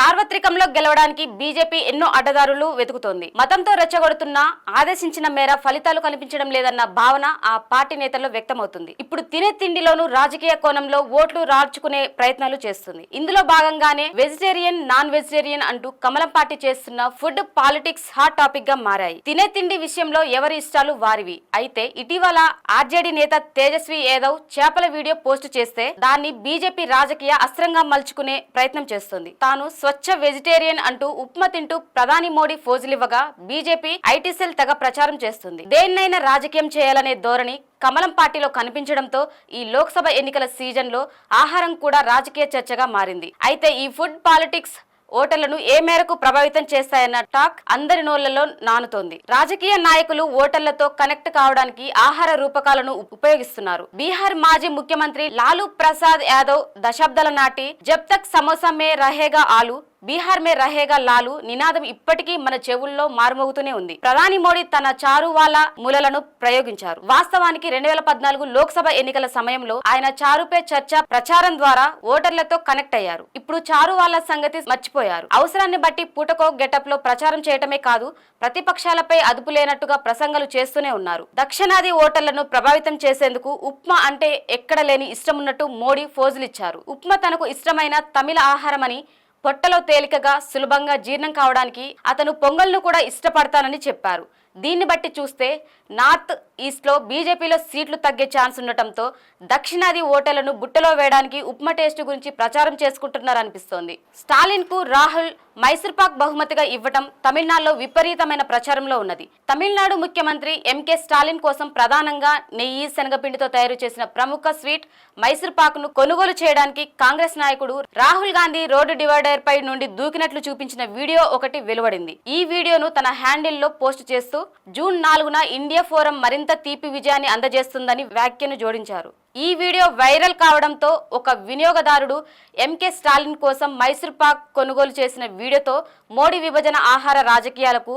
సార్వత్రికంలో గెలవడానికి బీజేపీ ఎన్నో అడ్డదారులు వెతుకుతోంది. మతంతో రెచ్చగొడుతున్న ఆదేశించిన మేర ఫలితాలు కనిపించడం లేదన్న భావన ఆ పార్టీ నేతల్లో వ్యక్తమవుతుంది. ఇప్పుడు తినే తిండిలోనూ రాజకీయ కోణంలో ఓట్లు రాల్చుకునే ప్రయత్నాలు చేస్తుంది. ఇందులో భాగంగానే వెజిటేరియన్ నాన్ వెజిటేరియన్ అంటూ కమలం పార్టీ చేస్తున్న ఫుడ్ పాలిటిక్స్ హాట్ టాపిక్గా మారాయి. తినే తిండి విషయంలో ఎవరి ఇష్టాలు వారివి? అయితే ఇటీవల ఆర్జేడీ నేత తేజస్వి యాదవ్ చేపల వీడియో పోస్ట్ చేస్తే దాన్ని బీజేపీ రాజకీయ అస్త్రంగా మలుచుకునే ప్రయత్నం చేస్తుంది. తాను స్వచ్ఛ వెజిటేరియన్ అంటూ ఉప్మా తింటూ ప్రధాని మోడీ ఫోజులివ్వగా బీజేపీ ఐటీ సెల్ తెగ ప్రచారం చేస్తుంది. దేన్నైనా రాజకీయం చేయాలనే ధోరణి కమలం పార్టీలో కనిపించడంతో ఈ లోక్సభ ఎన్నికల సీజన్లో ఆహారం కూడా రాజకీయ చర్చగా మారింది. అయితే ఈ ఫుడ్ పాలిటిక్స్ ఓటర్లను ఏ మేరకు ప్రభావితం చేస్తాయన్న టాక్ అందరి నోళ్ళలో నానుతోంది. రాజకీయ నాయకులు ఓటర్లతో కనెక్ట్ కావడానికి ఆహార రూపకాలను ఉపయోగిస్తున్నారు. బీహార్ మాజీ ముఖ్యమంత్రి లాలూ ప్రసాద్ యాదవ్ దశాబ్దాల నాటి జబ్ తక్ సమోసా మే రహేగా ఆలు బీహార్ మే రహేగా లాలు నినాదం ఇప్పటికీ మన చెవుల్లో మారుమోగుతూనే ఉంది. ప్రధాని మోడీ తన చారువాల మూలలను ప్రయోగించారు. వాస్తవానికి రెండు వేల పద్నాలుగు లోక్సభ ఎన్నికల సమయంలో ఆయన చారుపే చర్చ ప్రచారం ద్వారా ఓటర్లతో కనెక్ట్ అయ్యారు. ఇప్పుడు చారువాల సంగతి మర్చిపోయారు. అవసరాన్ని బట్టి పూటకో గెటప్లో ప్రచారం చేయటమే కాదు ప్రతిపక్షాలపై అదుపు లేనట్టుగా ప్రసంగాలు చేస్తూనే ఉన్నారు. దక్షిణాది ఓటర్లను ప్రభావితం చేసేందుకు ఉప్మా అంటే ఎక్కడ లేని ఇష్టమున్నట్టు మోడీ ఫోజులిచ్చారు. ఉప్మా తనకు ఇష్టమైన తమిళ ఆహారమని పొట్టలో తేలికగా సులభంగా జీర్ణం కావడానికి అతను పొంగల్ను కూడా ఇష్టపడతానని చెప్పారు. దీన్ని బట్టి చూస్తే నార్త్ ఈస్ట్లో బీజేపీలో సీట్లు తగ్గే ఛాన్స్ ఉండటంతో దక్షిణాది ఓటర్లను బుట్టలో వేయడానికి ఉప్మా టేస్ట్ గురించి ప్రచారం చేసుకుంటున్నారనిపిస్తోంది. స్టాలిన్కు రాహుల్ మైసూర్పాక్ బహుమతిగా ఇవ్వటం తమిళనాడులో విపరీతమైన ప్రచారంలో ఉన్నది. తమిళనాడు ముఖ్యమంత్రి ఎంకే స్టాలిన్ కోసం ప్రధానంగా నెయ్యి శనగపిండితో తయారు చేసిన ప్రముఖ స్వీట్ మైసూర్పాక్ను కొనుగోలు చేయడానికి కాంగ్రెస్ నాయకుడు రాహుల్ గాంధీ రోడ్డు డివైడర్ పై నుండి దూకినట్లు చూపించిన వీడియో ఒకటి వెలువడింది. ఈ వీడియోను తన హ్యాండిల్లో పోస్ట్ చేస్తూ జూన్ నాలుగున ఇండియా ఫోరం మరింత తీపి విజయాన్ని అందజేస్తుందని వ్యాఖ్యను జోడించారు. ఈ వీడియో వైరల్ కావడంతో ఒక వినియోగదారుడు ఎంకే స్టాలిన్ కోసం మైసూర్ పాక్ కొనుగోలు చేసిన వీడియోతో మోడీ విభజన ఆహార రాజకీయాలకు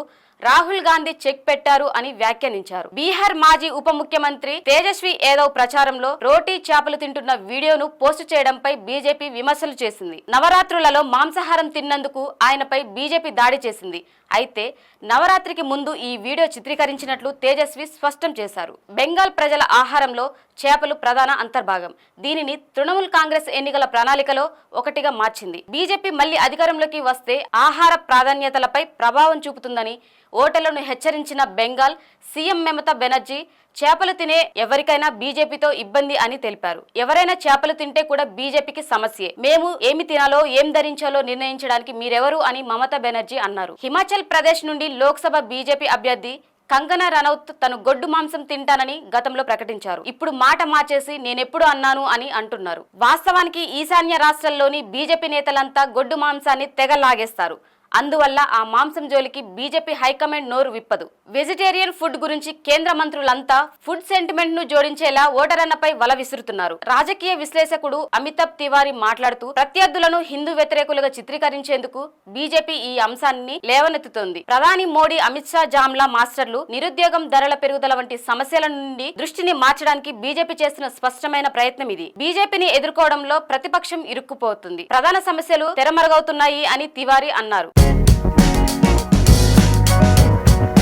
రాహుల్ గాంధీ చెక్ పెట్టారు అని వ్యాఖ్యానించారు. బీహార్ మాజీ ఉప ముఖ్యమంత్రి తేజస్వి యాదవ్ ప్రచారంలో రోటీ చేపలు తింటున్న వీడియోను పోస్టు చేయడంపై బీజేపీ విమర్శలు చేసింది. నవరాత్రులలో మాంసాహారం తిన్నందుకు ఆయనపై బీజేపీ దాడి చేసింది. అయితే నవరాత్రికి ముందు ఈ వీడియో చిత్రీకరించినట్లు తేజస్వి స్పష్టం చేశారు. బెంగాల్ ప్రజల ఆహారంలో చేపలు ప్రధాన అంతర్భాగం. దీనిని తృణమూల్ కాంగ్రెస్ ఎన్నికల ప్రణాళికలో ఒకటిగా మార్చింది. బీజేపీ మళ్ళీ అధికారంలోకి వస్తే ఆహార ప్రాధాన్యతలపై ప్రభావం చూపుతుందని ఓటర్లను హెచ్చరించిన బెంగాల్ సీఎం మమతా బెనర్జీ చేపలు తినే ఎవరికైనా బీజేపీతో ఇబ్బంది అని తెలిపారు. ఎవరైనా చేపలు తింటే కూడా బీజేపీకి సమస్యే. మేము ఏమి తినాలో ఏం ధరించాలో నిర్ణయించడానికి మీరెవరు అని మమతా బెనర్జీ అన్నారు. హిమాచల్ ప్రదేశ్ నుండి లోక్సభ బీజేపీ అభ్యర్థి కంగనా రనౌత్ తను గొడ్డు మాంసం తింటానని గతంలో ప్రకటించారు. ఇప్పుడు మాట మార్చేసి నేనెప్పుడు అన్నాను అని అంటున్నారు. వాస్తవానికి ఈశాన్య రాష్ట్రాల్లోని బీజేపీ నేతలంతా గొడ్డు మాంసాన్ని తెగ లాగేస్తారు. అందువల్ల ఆ మాంసం జోలికి బీజేపీ హైకమాండ్ నోరు విప్పదు. వెజిటేరియన్ ఫుడ్ గురించి కేంద్ర మంత్రులంతా ఫుడ్ సెంటిమెంట్ను జోడించేలా ఓటరన్నపై వల విసురుతున్నారు. రాజకీయ విశ్లేషకుడు అమితాబ్ తివారీ మాట్లాడుతూ ప్రత్యర్థులను హిందూ వ్యతిరేకులుగా చిత్రీకరించేందుకు బీజేపీ ఈ అంశాన్ని లేవనెత్తుతోంది. ప్రధాని మోడీ అమిత్ షా జామ్లా మాస్టర్లు నిరుద్యోగం ధరల పెరుగుదల వంటి సమస్యల నుండి దృష్టిని మార్చడానికి బీజేపీ చేస్తున్న స్పష్టమైన ప్రయత్నం ఇది. బీజేపీని ఎదుర్కోవడంలో ప్రతిపక్షం ఇరుక్కుపోతుంది. ప్రధాన సమస్యలు తెరమరుగవుతున్నాయి అని తివారీ అన్నారు.